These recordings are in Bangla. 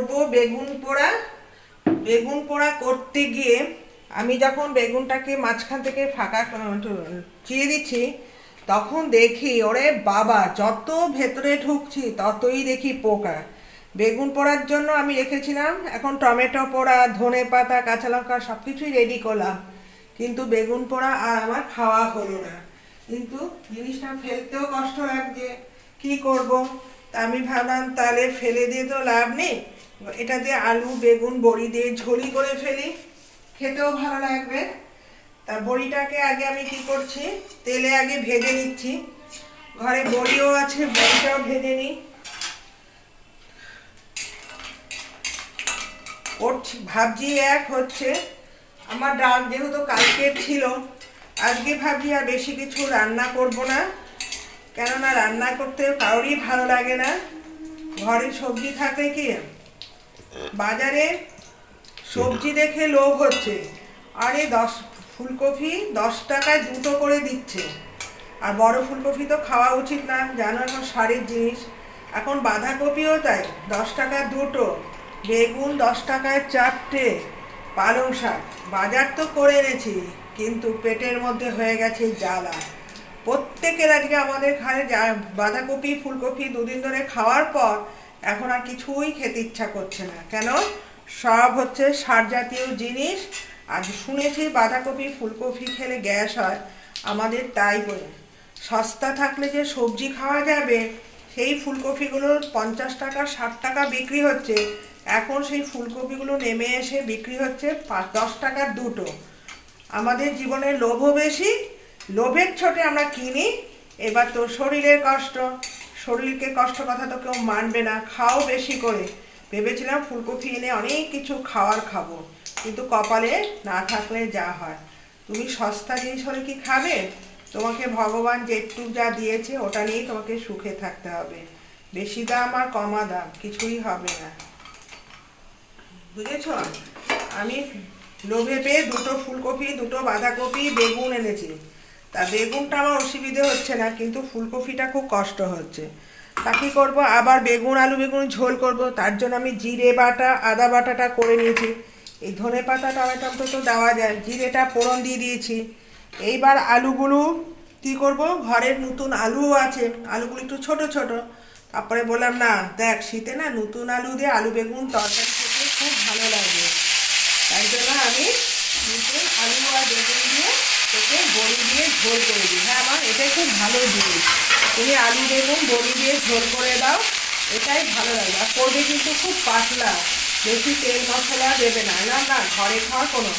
করব বেগুন পোড়া। বেগুন পোড়া করতে গিয়ে আমি যখন বেগুনটাকে মাঝখান থেকে ফাঁকা চিরে দিচ্ছি, তখন দেখি, ওরে বাবা, যত ভেতরে ঢুকছি ততই দেখি পোকা। বেগুন পোড়ার জন্য আমি রেখেছিলাম, এখন টমেটো পোড়া, ধনে পাতা, কাঁচা লঙ্কা সব কিছুই রেডি করলাম। কিন্তু বেগুন পোড়া আর আমার খাওয়া হলো না। কিন্তু জিনিসটা ফেলতেও কষ্ট লাগছে। কি করব? তা আমি ভাবলাম তাহলে ফেলে দিয়ে তো লাভ নেই। এটা দিয়ে আলু, বেগুন, বড়ি দিয়ে ঝোলি করে ফেলি। খেতেও ভালো লাগবে। তা বড়িটাকে আগে আমি কি করছি, তেলে আগে ভেজে নিচ্ছি। ঘরে বড়িও আছে, বড়িটাও ভেজে নিই। করছি ভাবছি এক হচ্ছে, আমার ডাল যেহেতু কালকের ছিল, আজকে ভাবছি আর বেশি কিছু রান্না করব না। কেননা রান্না করতে কারোরই ভালো লাগে না। ঘরে সবজি থাকে কি? বাজারে সবজি দেখে লোভ হচ্ছে। আরে দশ, ফুলকপি দশ টাকায় দুটো করে দিচ্ছে। আর বড় ফুলকপি তো খাওয়া উচিত না, জানো এখন সারের জিনিস। এখন বাঁধাকপিও তাই, দশ টাকা দুটো, বেগুন দশ টাকায় চারটে, পালং শাক। বাজার তো করে এনেছি, কিন্তু পেটের মধ্যে হয়ে গেছে জ্বালা। প্রত্যেকের আজকে আমাদের ঘরে যা- বাঁধাকপি, ফুলকপি দুদিন ধরে খাওয়ার পর এখন আর কিছুই খেতে ইচ্ছা করছে না। কেন? সব হচ্ছে সার জাতীয় জিনিস। আর শুনেছি বাঁধাকপি, ফুলকপি খেলে গ্যাস হয়। আমাদের তাই বলে। সস্তা থাকলে যে সবজি খাওয়া যাবে, সেই ফুলকপিগুলো পঞ্চাশ টাকা, ষাট টাকা বিক্রি হচ্ছে। এখন সেই ফুলকপিগুলো নেমে এসে বিক্রি হচ্ছে পাঁচ দশ টাকার দুটো। আমাদের জীবনের লোভও বেশি লোভের ছোটে আমরা কিনি, এবার তো শরীরের কষ্ট। শরীরকে কষ্ট কথা তো কেউ মানবে না, খাও বেশি করে। ভেবেছিলাম ফুলকপি এনে অনেক কিছু খাওয়ার খাব, কিন্তু কপালে না থাকলে যা হয়। তুমি সস্তা জিনিস হলে কি খাবে? তোমাকে ভগবান যেটুকু যা দিয়েছে, ওটা নিয়েই তোমাকে সুখে থাকতে হবে। বেশি দাম আর কমা দাম, কিছুই হবে না। বুঝেছ? আমি লোভে পেয়ে দুটো ফুলকপি, দুটো বাঁধাকপি, বেগুন এনেছি। তা বেগুনটা আমার অসুবিধে হচ্ছে না, কিন্তু ফুলকপিটা খুব কষ্ট হচ্ছে। তা কী করব? আবার বেগুন, আলু বেগুন ঝোল করব, তার জন্য আমি জিরে বাটা, আদা বাটাটা করে নিয়েছি। এই ধনে পাতা, টমেটো তো দেওয়া যায়, জিরেটা ফোড়ন দিয়ে দিয়েছি। এইবার আলুগুলো কী করব? ঘরের নতুন আলুও আছে, আলুগুলো একটু ছোট ছোট। তারপরে বললাম, না, দেখ, শীতে না নতুন আলু দিয়ে আলু বেগুন তরকারি খেতে খুব ভালো লাগবে তাই জন্য আমি নতুন আলু আর বেগুন দিয়ে এতে বড়ি দিয়ে ঝোল করে দিই। হ্যাঁ আমার এটাই খুব ভালো জিনিস। তুমি আলু, বেগুন, বড়ি দিয়ে ঝোল করে দাও, এটাই ভালো লাগে। আর করবে কিন্তু খুব পাতলা, বেশি তেল মশলা দেবে না। না না, ঘরে খাওয়া কোনো।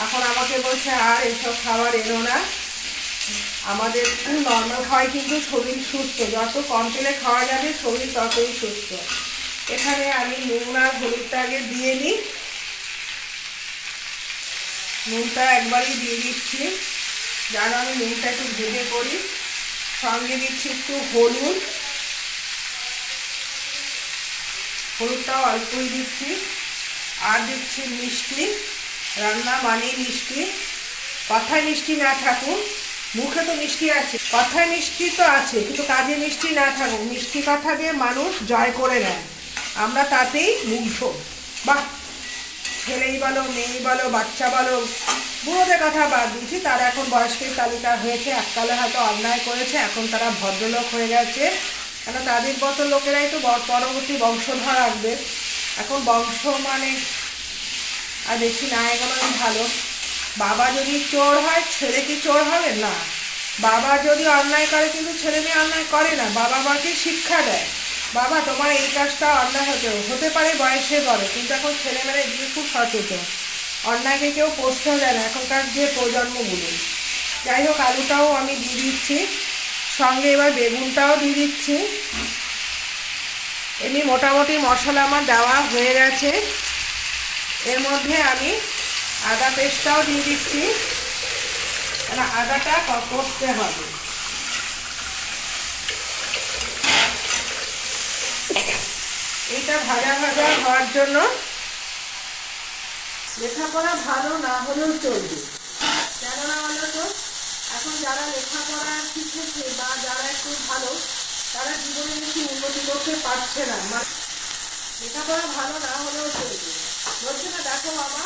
এখন আমাকে বলছে, আর এসব খাবার এনো না। আমাদের নর্মাল খাওয়াই কিন্তু শরীর সুস্থ। যত কম তেলে খাওয়া যাবে, শরীর ততই সুস্থ। এখানে আমি নুন আর হলুদটা আগে দিয়ে নিই। নুনটা একবারই দিয়ে দিচ্ছি। যেন আমি নুনটা একটু ভেজে করি। সঙ্গে দিচ্ছি একটু হলুদ। হলুদটাও অল্পই দিচ্ছি। আর দিচ্ছি মিষ্টি। রান্না মানে মিষ্টি। কথায় মিষ্টি না থাকুক, মুখে তো মিষ্টি আছে। কথায় মিষ্টি তো আছে, কিন্তু কাজে মিষ্টি না থাকুক। মিষ্টি কথা দিয়ে মানুষ জয় করে নেয়। আমরা তাতেই মুগ্ধ। বাহ! ছেলেই বলো, মেয়েই বলো, বাচ্চা বলো বুড়োদের কথা বাদ দিচ্ছি তারা এখন বয়স্কের তালিকা হয়েছে, এককালে হয়তো অন্যায় করেছে, এখন তারা ভদ্রলোক হয়ে গেছে। কেন তাদের মতো লোকেরাই তো পরবর্তী বংশধর আসবে এখন বংশ মানে আর বেশি না এগোনোই ভালো। বাবা যদি চোর হয়, ছেলে কি চোর হবে? না। বাবা যদি অন্যায় করে, কিন্তু ছেলে মেয়ে অন্যায় করে না। বাবা মাকে শিক্ষা দেয়। বাবা, তোমার এই কাজটা অন্যায় হতে হতে পারে, বয়সে বড়। কিন্তু এখন ছেলেমেয়েরা এদিকে খুব সচেতন। অন্যায়কে কেউ পোষতেও দেয় না এখনকার যে প্রজন্মগুলো। যাই হোক, আলুটাও আমি দিয়ে দিচ্ছি। সঙ্গে এবার বেগুনটাও দিয়ে দিচ্ছি। এমনি মোটামুটি মশলা আমার দেওয়া হয়ে গেছে। এর মধ্যে আমি আদা পেস্টটাও দিয়ে দিচ্ছি। আদাটা কষতে হবে। এটা ভাজা ভাজা হওয়ার জন্য লেখাপড়া ভালো না হলেও চলবে। কেননা বলো তো, এখন যারা লেখাপড়া শিখেছে বা যারা একটু ভালো, তারা জীবনে বেশি উন্নতি করতে পারছে না। লেখাপড়া ভালো না হলেও চলবে। বলছে না, দেখো বাবা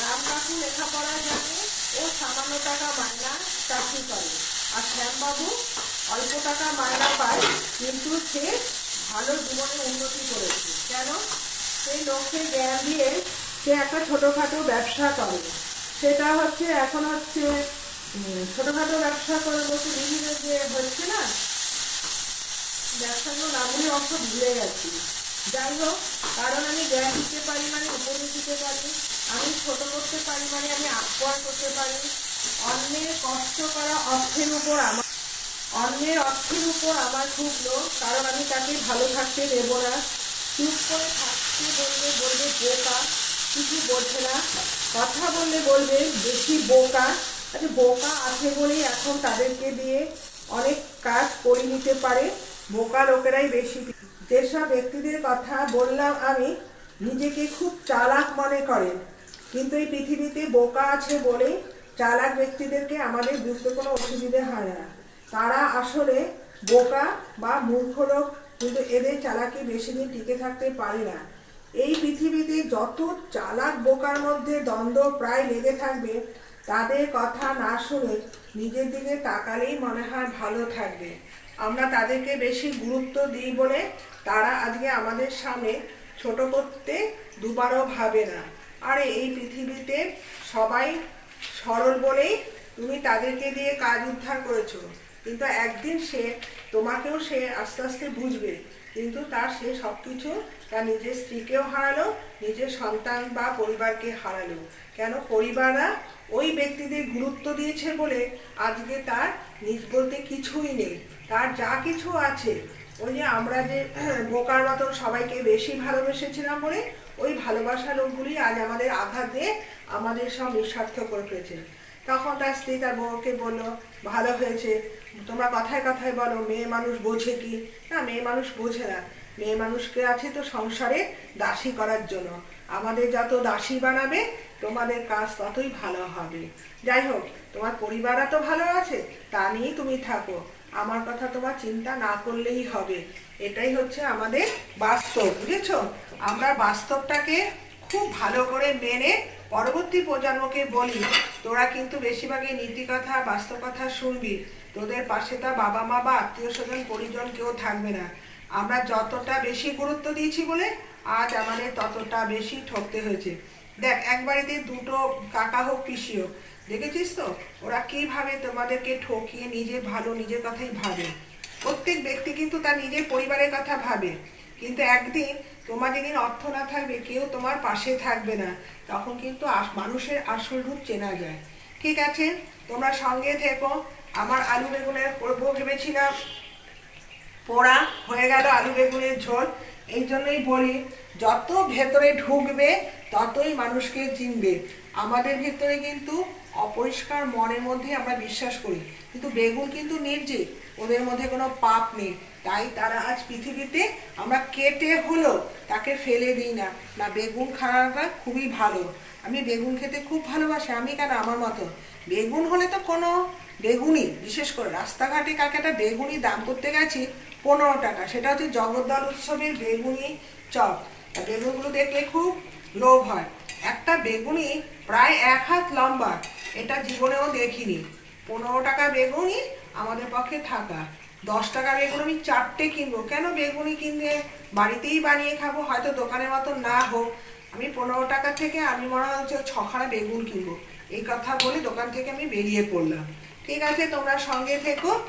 রাম কাকু লেখাপড়া জানে, ও সামান্য টাকা মায়না চাকরি করে। আর শ্যামবাবু অল্প টাকা মায়না পায়, কিন্তু সে ভালো জীবনে উন্নতি করেছে। কেন? সেই লোককে জ্ঞান দিয়ে সে একটা ছোটোখাটো ব্যবসা করে। সেটা হচ্ছে এখন হচ্ছে ছোটোখাটো ব্যবসা করে বলতে বিভিন্ন যে হচ্ছে না, ব্যবসাগুলো নামগুলি অংশ ভুলে গেছি। যাই হোক, কারণ আমি জ্ঞান দিতে পারি মানে উপদেশ দিতে পারি। আমি ছোট করতে পারি মানে আমি আহ্বান করতে পারি। অন্যের কষ্ট করা অর্থের উপর আমার অন্যের অর্থের উপর আমার খুব লোভ, কারণ আমি তাকে ভালো থাকতে দেবো না। চুপ করে থাকতে বললে বলবে, বোকা। কিছু বোঝে না। কথা বললে বলবে, বেশি বোকা। আচ্ছা বোকা আছে বলেই এখন তাদেরকে দিয়ে অনেক কাজ করে নিতে পারে। বোকা লোকেরাই বেশি। যেসব ব্যক্তিদের কথা বললাম আমি, নিজেকে খুব চালাক মনে করেন কিন্তু এই পৃথিবীতে বোকা আছে বলেই চালাক ব্যক্তিদেরকে আমাদের বুঝতে কোনো অসুবিধে হয় না। তারা আসলে বোকা বা মূর্খ লোক, কিন্তু এদের চালাকি বেশি দিন টিকে থাকতে পারে না। এই পৃথিবীতে যত চালাক বোকার মধ্যে দ্বন্দ্ব প্রায় লেগে থাকবে, তাদের কথা না শুনে নিজের দিকে তাকালেই মনে হয় ভালো থাকবে। আমরা তাদেরকে বেশি গুরুত্ব দিই বলে তারা আজকে আমাদের সামনে ছোট করতে দুবারও ভাবে না। আরে, এই পৃথিবীতে সবাই সরল বলেই তুমি তাদেরকে দিয়ে কাজ উদ্ধার করেছ। কিন্তু একদিন সে, তোমাকেও সে আস্তে আস্তে বুঝবে। কিন্তু তার সে সব কিছু তার নিজের স্ত্রীকেও হারালো, নিজের সন্তান বা পরিবারকে হারালো। কেন? পরিবাররা ওই ব্যক্তিদের গুরুত্ব দিয়েছে বলে আজকে তার নিজ বলতে কিছুই নেই। তার যা কিছু আছে, ওই যে আমরা যে বোকার মতন সবাইকে বেশি ভালোবেসেছিলাম বলে, ওই ভালোবাসা লোকগুলি আজ আমাদের আঘাত দিয়ে আমাদের সব নিঃস্বার্থ করে ফেলেছে। তখন তার স্ত্রী তার বউকে বলল, ভালো হয়েছে তোমরা কথায় কথায় বলো, মেয়ে মানুষ বোঝে কি? না, মেয়ে মানুষ বোঝে না। মেয়ে মানুষকে আছে তো সংসারে দাসী করার জন্য। আমাদের যত দাসী বানাবে, তোমাদের কাজ ততই ভালো হবে। যাই হোক, তোমার পরিবারও তো ভালো আছে, তা নিয়েই তুমি থাকো। আমার কথা তোমার চিন্তা না করলেই হবে। এটাই হচ্ছে আমাদের বাস্তব, বুঝেছ? আমরা বাস্তবটাকে খুব ভালো করে মেনে পরবর্তী প্রজন্মকে বলি, তোরা কিন্তু বেশিরভাগই নীতি কথা বাস্তব কথা শুনবি। তোদের পাশে তা বাবা মা বা আত্মীয় স্বজন, পরিজন কেউ থাকবে না। আমরা যতটা বেশি গুরুত্ব দিয়েছি বলে আজ আমাদের ততটা বেশি ঠকতে হয়েছে। দেখ এক বাড়িতে দুটো কাকা হোক পিসি হোক দেখেছিস তো? ওরা কীভাবে তোমাদেরকে ঠকিয়ে নিজে ভালো নিজের কথাই ভাবে। প্রত্যেক ব্যক্তি কিন্তু তার নিজের পরিবারের কথা ভাবে। কিন্তু একদিন তোমার যেদিন অর্থ না থাকবে, কেউ তোমার পাশে থাকবে না। তখন কিন্তু মানুষের আসল রূপ চেনা যায়। ঠিক আছে, তোমরা সঙ্গে থেকো। আমার আলু বেগুনের করব ভেবেছিলাম। পোড়া হয়ে গেল আলু বেগুনের ঝোল। এই জন্যই বলি, যত ভেতরে ঢুকবে, ততই মানুষকে চিনবে। আমাদের ভেতরে কিন্তু অপরিষ্কার মনের মধ্যে আমরা বিশ্বাস করি। কিন্তু বেগুন কিন্তু নির্জীব, ওদের মধ্যে কোনো পাপ নেই। তাই তারা আজ পৃথিবীতে আমরা কেটে হলো তাকে ফেলে দিই না। না, বেগুন খাওয়াটা খুবই ভালো। আমি বেগুন খেতে খুব ভালোবাসি, আমি কেন আমার মতো? বেগুন হলে তো কোনো বেগুনি বিশেষ করে রাস্তাঘাটে কাকে একটা বেগুনি দাম করতে গেছি পনেরো টাকা। সেটা হচ্ছে জগদ্দল উৎসবের বেগুনি চপ। বেগুনগুলো দেখলে খুব লোভ হয়। একটা বেগুনি প্রায় এক হাত লম্বা, এটা জীবনেও দেখিনি। পনেরো টাকা বেগুনি আমাদের পক্ষে থাকা। দশ টাকা বেগুন আমি চারটে কিনবো। কেন বেগুনি কিনলে বাড়িতেই বানিয়ে খাব? হয়তো দোকানের মতো না হোক। আমি পনেরো টাকা থেকে আমি মনে হচ্ছে ছখানা বেগুন কিনবো। এই কথা বলে দোকান থেকে আমি বেরিয়ে পড়লাম। ঠিক আছে, তোমরা সঙ্গে থেকো।